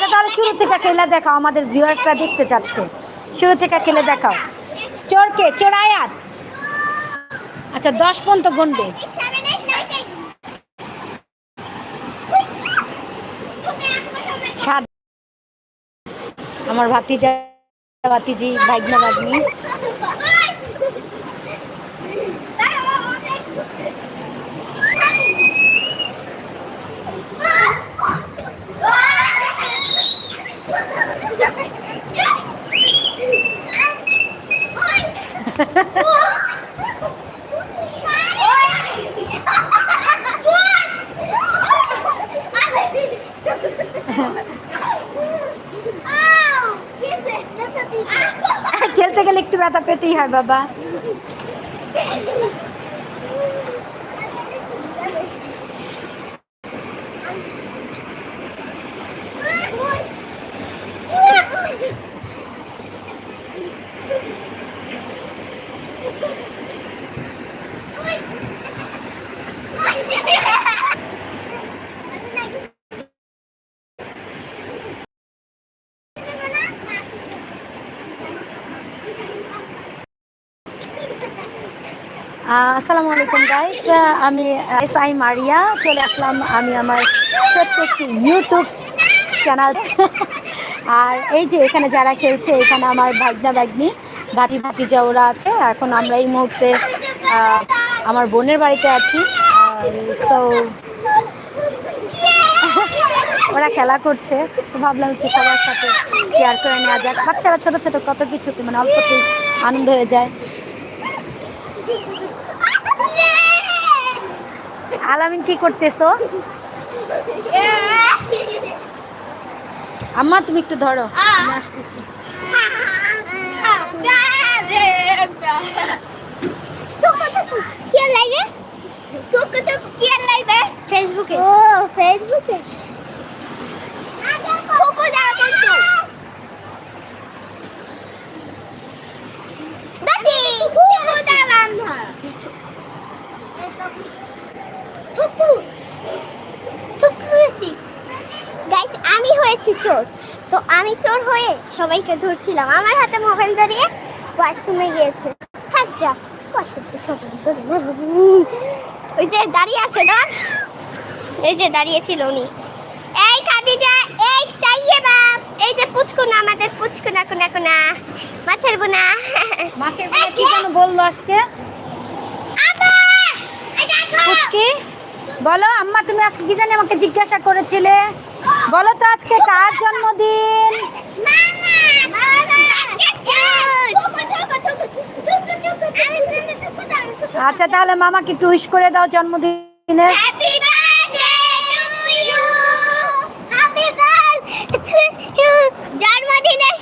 এটা তাহলে শুরু থেকে খেলে দেখাও, আমাদের ভিউয়ার্সরা দেখতে চাচ্ছে। শুরু থেকে খেলে দেখাও। চোরকে চোরায়াত আচ্ছা দশ পর্যন্ত গুনবে আমার ভাতিজা, ভাতিজি, ভাগ্না, ভাগ্নি। খেলতে গেলে একটু ব্যথা পেতেই হয় বাবা আসসালামু আলাইকুম গাইস আমি এস আই মারিয়া। চলে আসলাম আমি আমার একটি ইউটিউব চ্যানেল আর এই যে এখানে যারা খেলছে, এখানে আমার ভাগনা ভাগ্নি, ভাতি ভাতিজা ওরা আছে, এখন আমরা এই মুহূর্তে আমার বোনের বাড়িতে আছি। তো ওরা খেলা করছে। তো ভাবলাম একটু সবার সাথে শেয়ার করে নেওয়া যাক। বাচ্চারা ছোটো ছোটো কত কিছু মানে অল্পতেই আনন্দ হয়ে যায়। আলামিন কি করতেছো? আম্মা তুমি একটু ধরো। ফেসবুকে। ও ফেসবুকে কোকো যারা করছ দাদি কোকো যারা বান্ধা থুকু থুকুসি গাইস আমি হয়েছি চোর। তো আমি চোর হয়ে সবাইকে ধরছিলাম। আমার হাতে মোবাইল ধরিয়ে ওয়াশরুমে গিয়েছে। থাক যা ওয়াশরুম তো সবাই ধরে না ওই যে দাঁড়িয়ে আছে না? এই যে দাঁড়িয়ে ছিল উনি। এই খাদিজা এই টাইয়ে বাপ। এই যে পুচকুনা আমাদের পুচকুনা কুনা কুনা। মাছের বোনা। মাছের বলে কি যেন বলল আজকে? পুচকি? বলো আম্মা তুমি আজকে কি জানি আমাকে জিজ্ঞাসা করেছিলে? বলো তো আজকে কার জন্মদিন? আচ্ছা তাহলে মামাকে একটু উইশ করে দাও জন্মদিনের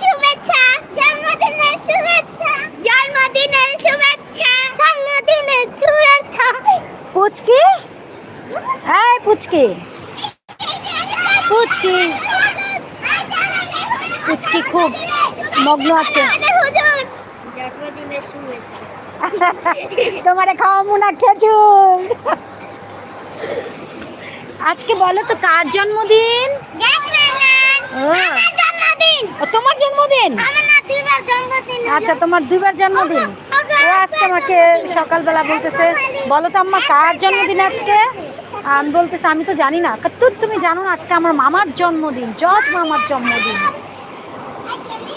শুভেচ্ছা! জন্মদিনের শুভেচ্ছা! জন্মদিনের শুভেচ্ছা! জন্মদিনের শুভেচ্ছা! পুচকি? এই পুচকি। পুচকি। পুচকি খুব মগ্ন আছে। তোমারে খাওয়াবো না, খেজুর। আজকে বলো তো, কার জন্মদিন? তোমার জন্মদিন? আমার আচ্ছা তোমার দুইবার জন্মদিন। ও, আজকে আমাকে সকালবেলা বলতেছে, বলো তো আম্মা, কার জন্মদিন আজকে? আমি বলতেছে আমি তো জানি না। তুই তুমি জানো না আজকে আমার মামার জন্মদিন? জজ মামার জন্মদিন।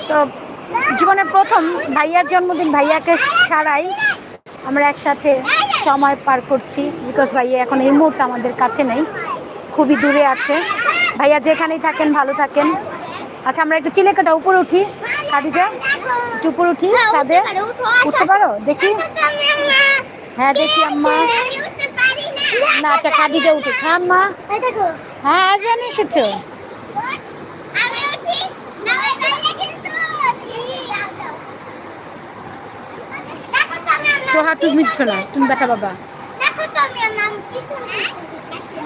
তো জীবনে প্রথম ভাইয়ার জন্মদিন ভাইয়াকে ছাড়াই আমরা একসাথে সময় পার করছি বিকজ ভাইয়া এখন এই মুহূর্তে আমাদের কাছে নেই খুবই দূরে আছে। ভাইয়া যেখানেই থাকেন ভালো থাকেন। আচ্ছা আমরা একটু চিলেকাটা উপরে উঠি। খাদিজা একটু উপরে উঠি। ছাদে উঠতে পারো দেখি। হ্যাঁ দেখি আম্মা। না আচ্ছা খাদিজা উঠে। হ্যাঁ আম্মা হ্যাঁ আজ জানি এসেছ। আমি উঠি না ওই গাড়িটা কিন্তু দেখো তো হাত তুমি মিটছো না। তুমি বেটা বাবা। দেখো তো আমি নাম পিছনে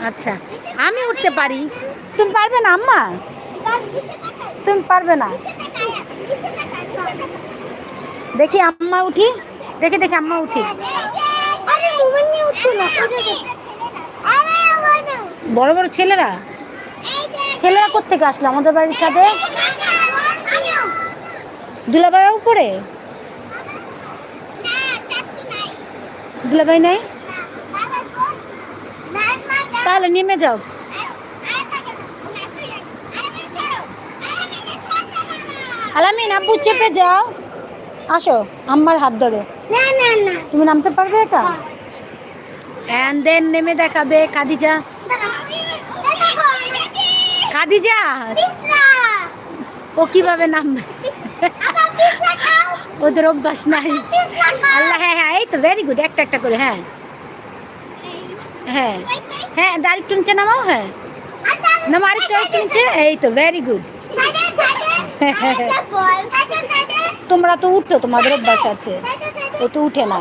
আচ্ছা আমি উঠতে পারি। তুমি পারবে না আম্মা? তুমি পারবে না। দেখি আম্মা উঠি। দেখে দেখে আম্মা উঠি। আরে মোবাইল নিয়ে উঠতো না বড় বড় ছেলেরা? ছেলেরা কোথেকে আসলো? আমাদের বাড়ির ছাদে? দুলাভাই উপরে? দুলাভাই নাই? তাহলে নেমে যাও। আলামিন আব্বু চেপে যাও। আসো আম্মার হাত ধরে। না না না। তুমি নামতে পারবে একা? অ্যান্ড দেন নেমে দেখাবে খাদিজা। খাদিজা ও কীভাবে নামবে? ওদের অভ্যাস নাই। আল্লাহ হ্যাঁ হ্যাঁ এই তো ভেরি গুড একটা একটা করে হ্যাঁ। হ্যাঁ হ্যাঁ আরেকটু নিচে নামাও হ্যাঁ। নামা আরেকটু আরেকটু নিচে এই তো ভেরি গুড তোমরা তো উঠতো তোমাদের অভ্যাস আছে। ও তো উঠে না।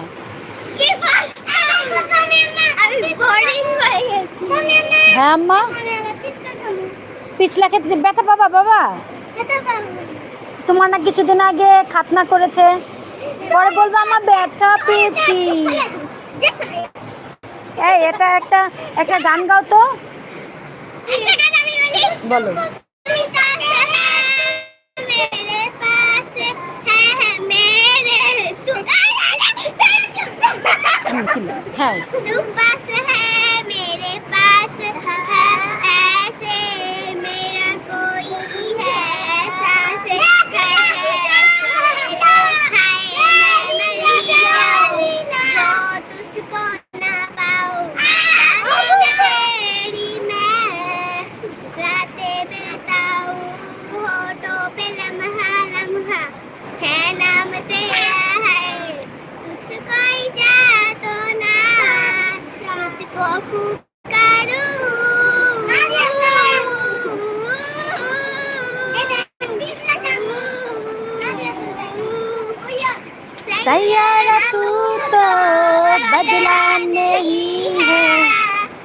হ্যাঁ মা পিছলা খেতে ব্যথা পাবা বাবা? তোমার না কিছুদিন আগে খাতনা করেছে। পরে বলব আমার ব্যথা পেয়েছি। এই এটা একটা একটা গান গাও তো। বলো। হ্যাঁ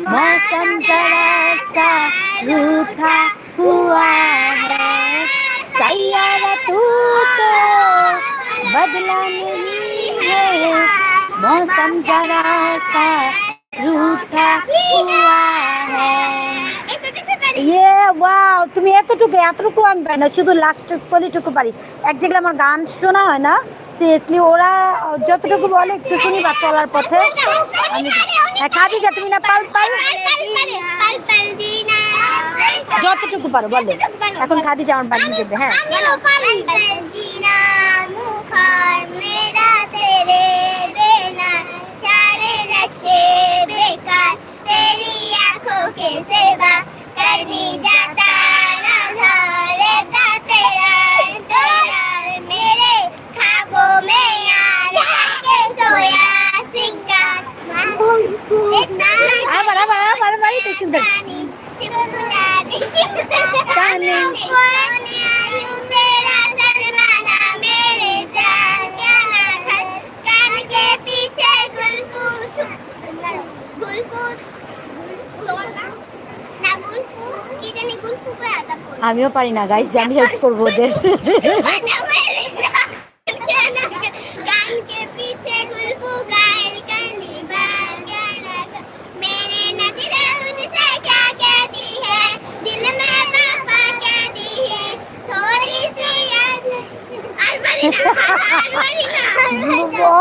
मौसम जरा सा रूठा हुआ है। सैयारा, तू तो बदला नहीं है। मौसम जरा सा रूठा हुआ है। ইয়ে ওয়াও তুমি এতটুকু এতটুকু আমি পারি না শুধু লাস্ট কলিটুকু পারি এক জায়গায় আমার গান শোনা হয় না সিরিয়াসলি ওরা যতটুকু বলে একটু শুনি বা চলার পথে হ্যাঁ যা তুমি না পাল পাল যতটুকু পারো বলো এখন খাদিজা আমার বাড়ি দেবে হ্যাঁ আমিও পারি না গাইজ আমি হেল্প করব ওদের।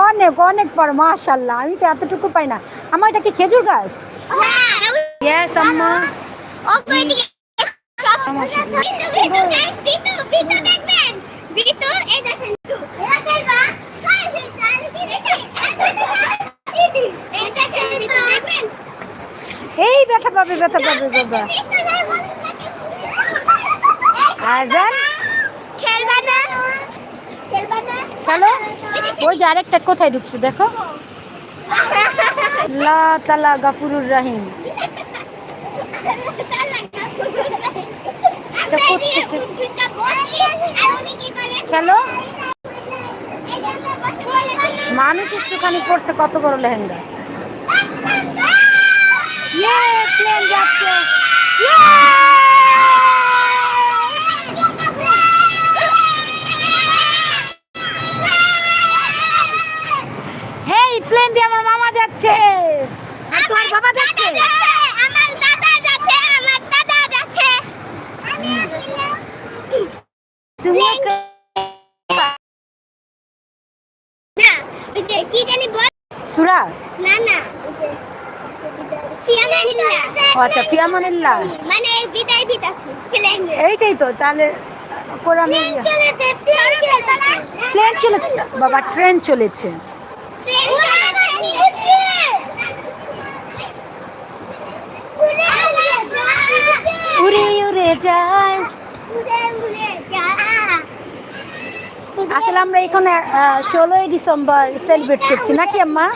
অনেক অনেক পর মাশাল্লাহ আমি তো এতটুকু পাই না। আমার এটা কি খেজুর গাছ? হ্যাঁ আম্মা। ও এই ব্যথা পাবে ব্যথা পাবে, বাবা। আজান? হ্যালো? ওই যে আরেকটা কোথায় ঢুকছে, দেখো। লা তালা গাফুরুর রাহিম। খেলো মানুষ একটুখানি করছে কত বড় লেহেঙ্গা। ইয়ে প্লেন যাচ্ছে। হেই প্লেন দিয়ে আমার মামা যাচ্ছে। আর তোমার বাবা যাচ্ছে? সুরা না না আচ্ছা ফিয়ামানিল্লাহ মানে বিদায় দিতাছি এইটাই তো তাহলে কোরআনে প্লেন চলেছে বাবা ট্রেন চলেছে ট্রেন চলেছে উড়ে উড়ে যায় উড়ে উড়ে যা আসলে আমরা এখানে ষোলোই ডিসেম্বর সেলিব্রেট করছি নাকি আম্মা?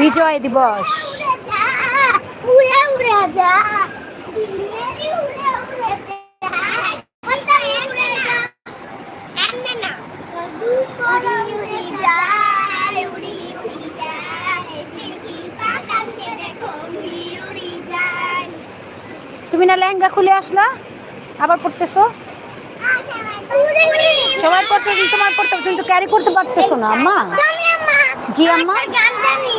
বিজয় দিবস। তুমি না লেহেঙ্গা খুলে আসলা? আবার পড়তেছো? সবাই পড়তে তোমার পড়তে কিন্তু ক্যারি করতে পারতেছো না আম্মা তুমি আম্মা জি আম্মা একটা গান জানি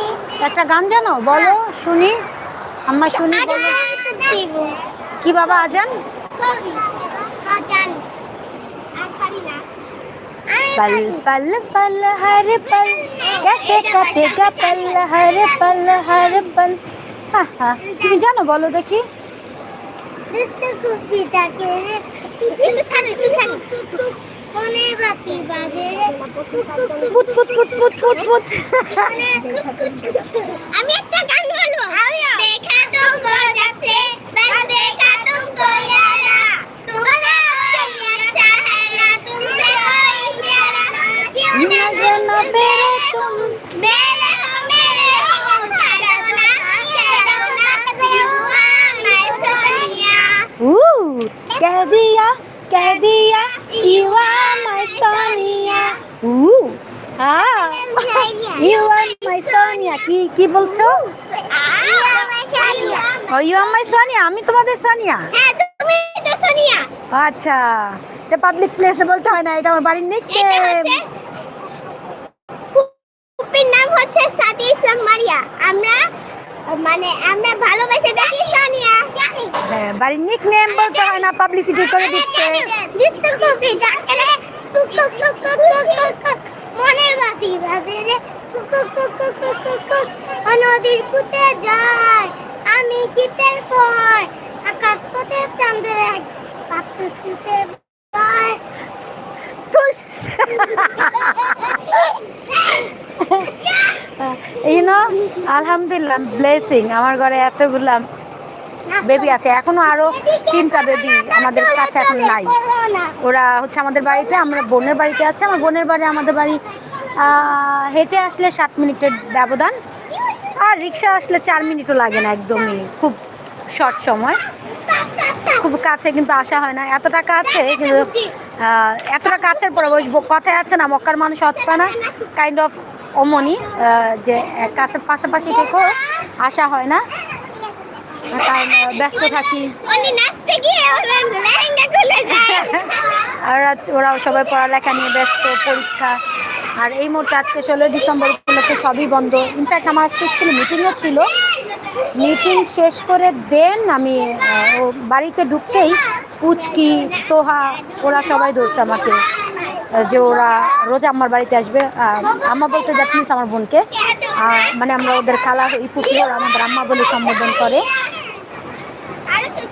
একটা গান জানো বলো শুনি আম্মা শুনি বলো কি বাবা আজান সরি হ্যাঁ জানি আর পারি না আমি पल पल पल हर पल कैसे कटेगा पल हर पल हर पल হা হা তুমি জানো বলো দেখি মিস্টার কুকিটাকে একটু ছাড়ো একটু ছাড়ো কোনে বাসি বাজে পুত পুত পুত পুত পুত পুত আমি একটা গান বলবো দেখা তুমকো জবসে बस देखा तुमको यारा तुम्हारा कोई अच्छा है ना तुमसे कोई प्यारा क्यों नजर न फेरो तुम मेरे कह दिया कह दिया you are my sonia ऊ হ্যাঁ you are my sonia কি কি বলছো ও ইউ আর মাই সোনিয়া আমি তোমাদের সোনিয়া হ্যাঁ তুমি তো সোনিয়া আচ্ছা এটা পাবলিক প্লেসে বলতে হয় না এটা আমার বাড়ির নিক এটা হচ্ছে ফুপির নাম হচ্ছে সাদি ইসলাম মারিয়া আমরা মানে আমরা ভালোবেসে ডাকি সোনিয়া জানি হ্যাঁ বাড়ির নিক নেম বলতে হয় না পাবলিসিটি করে দিচ্ছে মনের বাসি রে নদীর যায় আমি কিতের পর আকাশ পথে চাঁদের এক পাত্র শীতের পর তুস এই না আলহামদুলিল্লাহ ব্লেসিং আমার ঘরে এতগুলা বেবি আছে। এখনও আরও তিনটা বেবি আমাদের কাছে এখন নাই। ওরা হচ্ছে আমাদের বাড়িতে, আমরা বোনের বাড়িতে আছে। আমার বোনের বাড়ি, আমাদের বাড়ি হেঁটে আসলে সাত মিনিটের ব্যবধান। আর রিক্সা আসলে চার মিনিটও লাগে না একদমই, খুব শর্ট সময়। খুব কাছে কিন্তু আসা হয় না। এতটা কাছে কিন্তু এতটা কাছের পরে ওই কথায় আছে না, মক্কার মানুষ হচ্ছে না কাইন্ড অফ অমনি যে কাছের পাশাপাশি থেকেও আসা হয় না। কারণ ব্যস্ত থাকি। আর ওরাও সবাই পড়ালেখা নিয়ে ব্যস্ত পরীক্ষা। আর এই মুহূর্তে আজকে ষোলোই ডিসেম্বর উপলক্ষে সবই বন্ধ। ইনফ্যাক্ট আমার আজকে স্কুলে মিটিংও ছিল। মিটিং শেষ করে দেন আমি ও বাড়িতে ঢুকতেই পুচকি তোহা ওরা সবাই ধরছে আমাকে যে ওরা রোজ আমার বাড়িতে আসবে। আম্মা বলতে মিনস আমার বোনকে। মানে আমরা ওদের খালা এই পুকুর ওরা আমাদের আম্মা বলে সম্বোধন করে।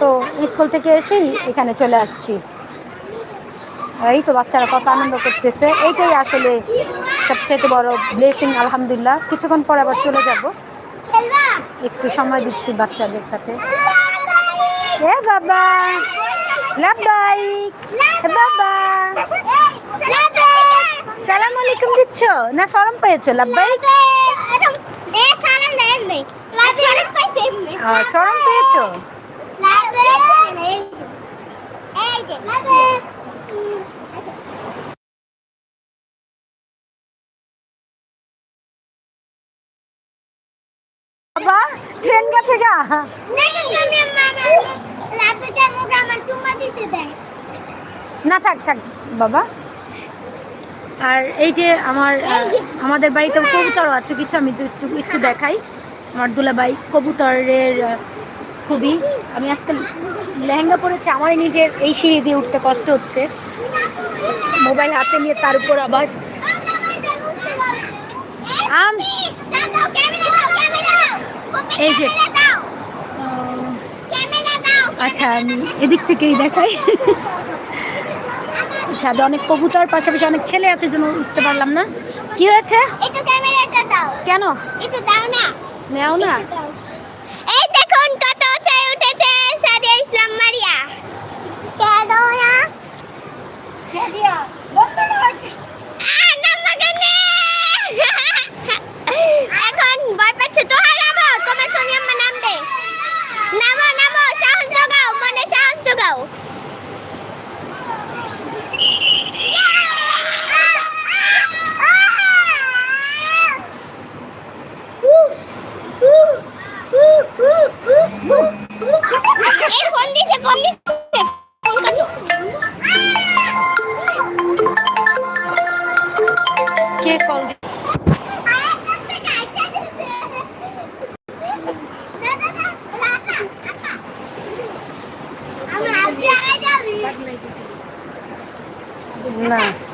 তো স্কুল থেকে এসেই এখানে চলে আসছি। এই তো বাচ্চারা কত আনন্দ করতেছে। এইটাই আসলে সবচেয়ে বড় ব্লেসিং আলহামদুলিল্লাহ। কিছুক্ষণ পর আবার চলে যাব। একটু সময় দিচ্ছি বাচ্চাদের সাথে। এ বাবা বাবা। সালাম আলাইকুম দিচ্ছ? না সরম পেয়েছ? সরম পেয়েছ? বাবা, ট্রেন গেছে গা। না, থাক থাক, বাবা। আর এই যে আমার আমাদের বাড়িতে কবুতরও আছে, কিছু আমি একটু একটু দেখাই। আমার দুলাভাই কবুতরের খুবই। আমি আজকে লেহেঙ্গা পরেছি আমার নিজের এই সিঁড়ি দিয়ে উঠতে কষ্ট হচ্ছে। মোবাইল হাতে নিয়ে তার উপর আবার আম। এই যে। আচ্ছা আমি এদিক থেকেই দেখাই। ছাদে অনেক কবুতর পাশাপাশি অনেক ছেলে আছে জন্য উঠতে পারলাম না। কি হয়েছে? একটু ক্যামেরাটা দাও। কেন? একটু দাও না। নেও না। এই দেখুন উঠেছে সাদিয়া ইসলাম মারিয়া। কে দাও না না